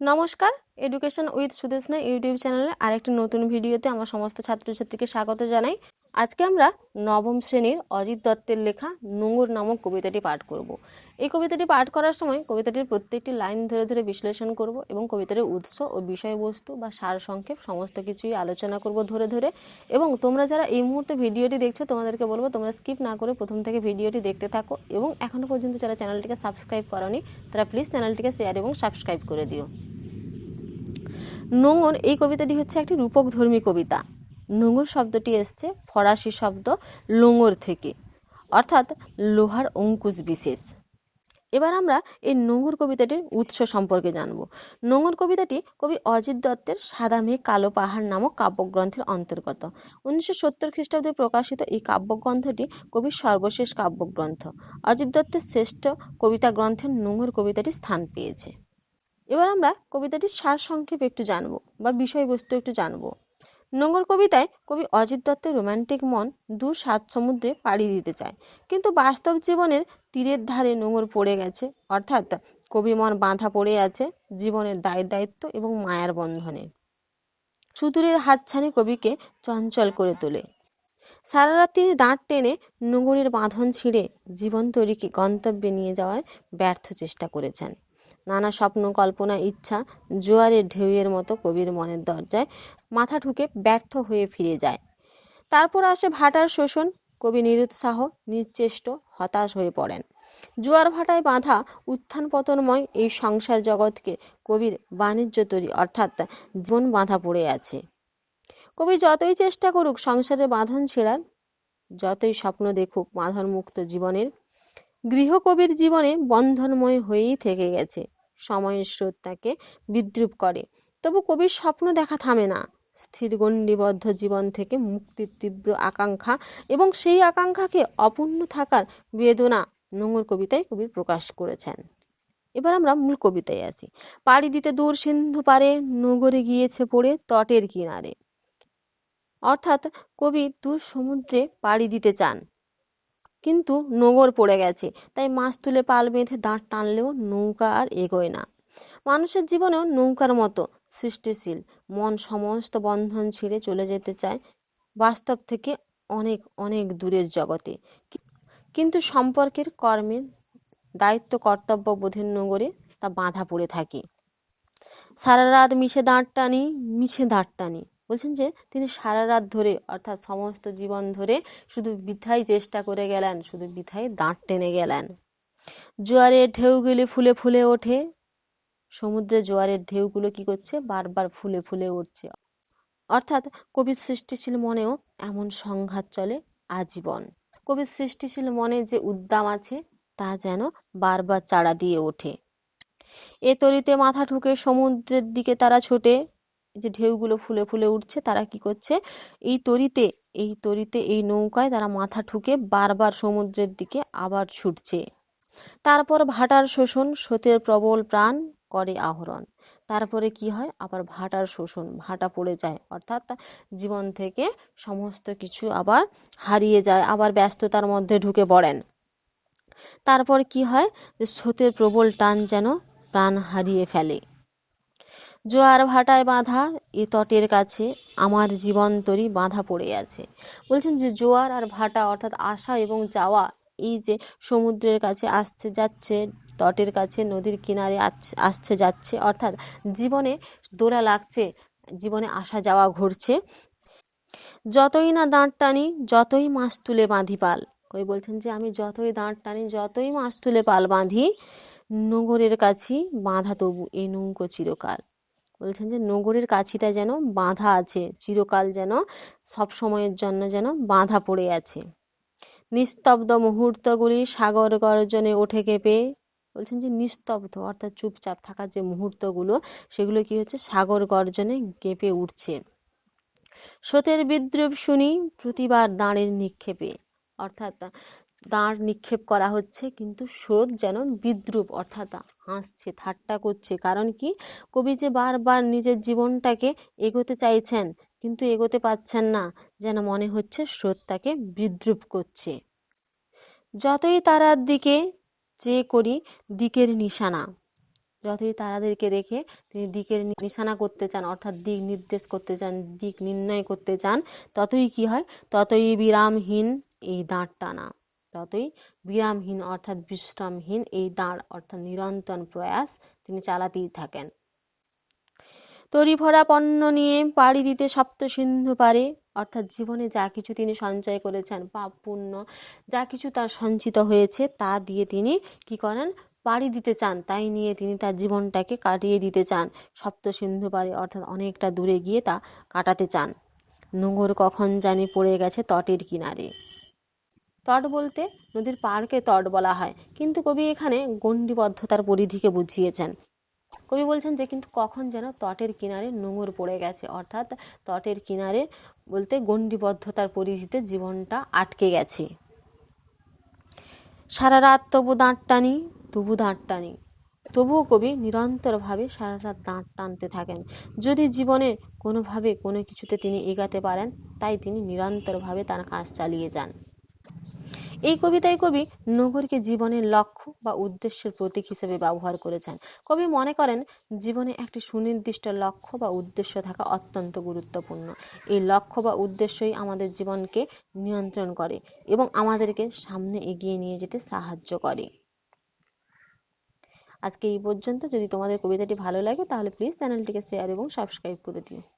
নমস্কার education with Sudeshna YouTube চ্যানেলে আরেকটি নতুন ভিডিওতে আমার সমস্ত ছাত্রছাত্রীকে স্বাগত জানাই। আজকে আমরা নবম শ্রেণির অজিত দত্তের লেখা নোঙর নামক কবিতাটি পাঠ করব। এই কবিতাটি পাঠ করার সময় কবিতাটির প্রত্যেকটি লাইন ধরে ধরে বিশ্লেষণ করব এবং কবিতাটির উৎস ও বিষয়বস্তু বা সার সংক্ষেপ সমস্ত কিছুই আলোচনা করব ধরে ধরে এবং তোমরা যারা এই মুহূর্তে ভিডিওটি দেখছ, তোমাদেরকে বলব তোমরা স্কিপ না করে প্রথম থেকে ভিডিওটি দেখতে থাকো এবং এখনও পর্যন্ত যারা চ্যানেলটিকে সাবস্ক্রাইব করনি, তারা প্লিজ চ্যানেলটিকে শেয়ার এবং সাবস্ক্রাইব করে দিও। নোঙর এই কবিতাটি হচ্ছে একটি রূপক ধর্মী কবিতা। নোঙর শব্দটি এসছে, ফরাসি শব্দ লোঙর থেকে, অর্থাৎ লোহার অঙ্কুশ বিশেষ। এবার আমরা এই নোঙর কবিতাটির উৎস সম্পর্কে জানব। নোঙর কবিতাটি কবি অজিত দত্তের সাদা মেঘ কালো পাহাড় নামক কাব্যগ্রন্থের অন্তর্গত। উনিশশো সত্তর খ্রিস্টাব্দে প্রকাশিত এই কাব্যগ্রন্থটি কবির সর্বশেষ কাব্যগ্রন্থ। অজিত দত্তের শ্রেষ্ঠ কবিতা গ্রন্থের নোঙর কবিতাটি স্থান পেয়েছে। এবার আমরা কবিতাটির সার সংক্ষেপ একটু জানব বা বিষয়বস্তু একটু জানব। নোঙর কবিতায় কবি অজিত দত্তের রোমান্টিক মন দূর সাত সমুদ্রে পাড়ি দিতে চায়। কিন্তু বাস্তব জীবনের তীরের ধারে নোঙর পড়ে গেছে। অর্থাৎ কবি মন বাঁধা পড়ে আছে জীবনের দায় দায়িত্ব এবং মায়ার বন্ধনে। সুদূরের হাতছানি কবিকে চঞ্চল করে তোলে। সারা রাত তিনি দাঁত টেনে নোঙরের বাঁধন ছিঁড়ে জীবন তৈরিকে গন্তব্যে নিয়ে যাওয়ার ব্যর্থ চেষ্টা করেছেন। নানা স্বপ্ন, কল্পনা, ইচ্ছা, জোয়ারের ঢেউয়ের মতো কবির মনের দরজায় মাথা ঢুকে ব্যর্থ হয়ে ফিরে যায়। তারপর আসে ভাটার শোষণ, কবি নিরুৎসাহ নিশ্চেষ্ট হতাশ হয়ে পড়েন। জোয়ার ভাটায় বাঁধা উত্থান পতনময় এই সংসার জগৎকে কবির বাণিজ্য তৈরি, অর্থাৎ জীবন বাঁধা পড়ে আছে। কবি যতই চেষ্টা করুক সংসারে বাঁধন ছেড়ার, যতই স্বপ্ন দেখুক বাঁধন মুক্ত জীবনের গৃহকবির জীবনে বন্ধনময় হয়েই থেকে গেছে। সময়ের স্রোত তাকে বিদ্রুপ করে। তবু কবির স্বপ্ন দেখা থামে না। স্থির গণ্ডিবদ্ধ জীবন থেকে মুক্তির তীব্র আকাঙ্ক্ষা এবং সেই আকাঙ্ক্ষাকে অপূর্ণ থাকার বেদনা নোংর কবিতায় কবি প্রকাশ করেছেন। এবার আমরা মূল কবিতায় আসি পাড়ি দিতে দূর সিন্ধু পারে নগরে গিয়েছে পড়ে তটের কিনারে। অর্থাৎ কবি দূর সমুদ্রে পাড়ি দিতে চান। কিন্তু নোঙর পড়ে গেছে। তাই মাছ তুলে পাল বেঁধে দাঁড় টানলেও নৌকা আর এগোয় না। মানুষের জীবনেও নৌকার মতো সৃষ্টিশীল। মন সমস্ত বন্ধন ছিঁড়ে চলে যেতে চায় বাস্তব থেকে অনেক অনেক দূরের জগতে। কিন্তু সম্পর্কের কর্মের দায়িত্ব কর্তব্য বোধের নগরে তা বাঁধা পড়ে থাকে। সারা রাত মিশে দাঁড় টানি মিছে দাঁড় টানি। বলছেন যে, তিনি সারা রাত ধরে, অর্থাৎ সমস্ত জীবন ধরে শুধু বৃথাই চেষ্টা করে গেলেন, শুধু বৃথাই দাঁত টেনে গেলেন। জোয়ারের ঢেউগুলি ফুলে ফুলে ওঠে। সমুদ্রে জোয়ারের ঢেউগুলো কি করছে? বারবার ফুলে ফুলে উঠছে। অর্থাৎ কবির সৃষ্টিশীল মনেও এমন সংঘাত চলে আজীবন। কবির সৃষ্টিশীল মনে যে উদ্দাম আছে, তা যেন বারবার চাড়া দিয়ে ওঠে। এ তরিতে মাথা ঠুকে সমুদ্রের দিকে তারা ছোটে। যে ঢেউগুলো ফুলে ফুলে উঠছে, তারা কি করছে? এই তরিতে এই তরিতে, এই নৌকায় তারা মাথা ঠুকে বারবার সমুদ্রের দিকে আবার ছুটছে। তারপর ভাটার শোষণ, স্রোতের প্রবল প্রাণ করে আহরণ। তারপরে কি হয়? আবার ভাটার শোষণ, ভাটা পড়ে যায়। অর্থাৎ জীবন থেকে সমস্ত কিছু আবার হারিয়ে যায়, আবার ব্যস্ততার মধ্যে ঢুকে পড়েন। তারপর কি হয়? যে স্রোতের প্রবল টান যেন প্রাণ হারিয়ে ফেলে। জোয়ার ভাটায় বাঁধা এ তটের কাছে আমার জীবন তরি বাঁধা পড়ে আছে বলছেন যে জোয়ার আর ভাটা অর্থাৎ আসা এবং যাওয়া এই যে সমুদ্রের কাছে আসতে যাচ্ছে তটের কাছে নদীর কিনারে আসছে যাচ্ছে অর্থাৎ জীবনে দোলা লাগছে জীবনে আসা যাওয়া ঘুরছে যতই না দাঁড় টানি যতই মাছ তুলে বাঁধি পাল কই বলছেন যে, আমি যতই দাঁড় টানি, যতই মাছ তুলে পাল বাঁধি নগরের কাছে বাঁধা তবু এই নৌকো চিরকাল। বলছেন যে নগরের কাছিটা যেন বাঁধা আছে, চিরকাল যেন সব সময়ের জন্য যেন বাঁধা পড়ে আছে। নিস্তব্ধ মুহূর্তগুলি সাগর গর্জনে ওঠে কেঁপে। বলছেন যে নিস্তব্ধ, অর্থাৎ চুপচাপ থাকার যে মুহূর্তগুলো, সেগুলো কি হচ্ছে? সাগর গর্জনে কেঁপে উঠছে। স্রোতের বিদ্রুপ শুনি প্রতিবার দাঁড়ের নিক্ষেপে। অর্থাৎ দাঁড় নিক্ষেপ করা হচ্ছে, কিন্তু স্রোত যেন বিদ্রুপ, অর্থাৎ হাসছে, ঠাট্টা করছে। কারণ কি? কবি যে বারবার নিজের জীবনটাকে এগোতে চাইছেন, কিন্তু এগোতে পারছেন না, যেন মনে হচ্ছে স্রোত তাকে বিদ্রুপ করছে। যতই তারার দিকে চেয়ে করি, দিকের নিশানা। যতই তারাদেরকে দেখে তিনি দিকের নিশানা করতে চান, অর্থাৎ দিক নির্দেশ করতে চান, দিক নির্ণয় করতে চান, ততই কি হয়? ততই বিরামহীন এই দাঁড় টানা। ততই বিরামহীন অর্থাৎ বিশ্রামহীন এই দাঁড় অর্থাৎ নিরন্তর প্রয়াস তিনি চালাতেই থাকেন। তরি ভরা পণ্য নিয়ে পাড়ি দিতে সপ্ত সিন্ধু পারে, অর্থাৎ জীবনে যা কিছু তিনি সঞ্চয় করেছেন, পাপ, পুণ্য, যা কিছু তার সঞ্চিত হয়েছে, তা দিয়ে তিনি কি করেন? পাড়ি দিতে চান, তাই নিয়ে তিনি তার জীবনটাকে কাটিয়ে দিতে চান সপ্ত সিন্ধু পারে, অর্থাৎ অনেকটা দূরে গিয়ে তা কাটাতে চান। নোঙর কখন জানি পড়ে গেছে তটের কিনারে। তট বলতে নদীর পাড়কে তট বলা হয়। কিন্তু কবি এখানে গণ্ডিবদ্ধতার পরিধিকে বুঝিয়েছেন। কবি বলছেন যে, কিন্তু কখন যেন তটের কিনারে নোঙর পড়ে গেছে। অর্থাৎ তটের কিনারে বলতে গণ্ডিবদ্ধতার পরিধিতে জীবনটা আটকে গেছে। সারা রাত তবু দাঁড় টানি, তবু দাঁড় টানি। তবুও কবি নিরন্তরভাবে সারা রাত দাঁড় টানতে থাকেন। যদি জীবনে কোনোভাবে কোনো কিছুতে তিনি এগাতে পারেন, তাই তিনি নিরন্তরভাবে তার কাজ চালিয়ে যান। এই কবিতায় কবি নগরকে জীবনের লক্ষ্য বা উদ্দেশ্যের প্রতীক হিসেবে ব্যবহার করেছেন। কবি মনে করেন, জীবনে একটি সুনির্দিষ্ট লক্ষ্য বা উদ্দেশ্য থাকা অত্যন্ত গুরুত্বপূর্ণ। এই লক্ষ্য বা উদ্দেশ্যই আমাদের জীবনকে নিয়ন্ত্রণ করে এবং আমাদেরকে সামনে এগিয়ে নিয়ে যেতে সাহায্য করে। আজকে এই পর্যন্ত। যদি তোমাদের কবিতাটি ভালো লাগে, তাহলে প্লিজ চ্যানেলটিকে শেয়ার এবং সাবস্ক্রাইব করে দিও।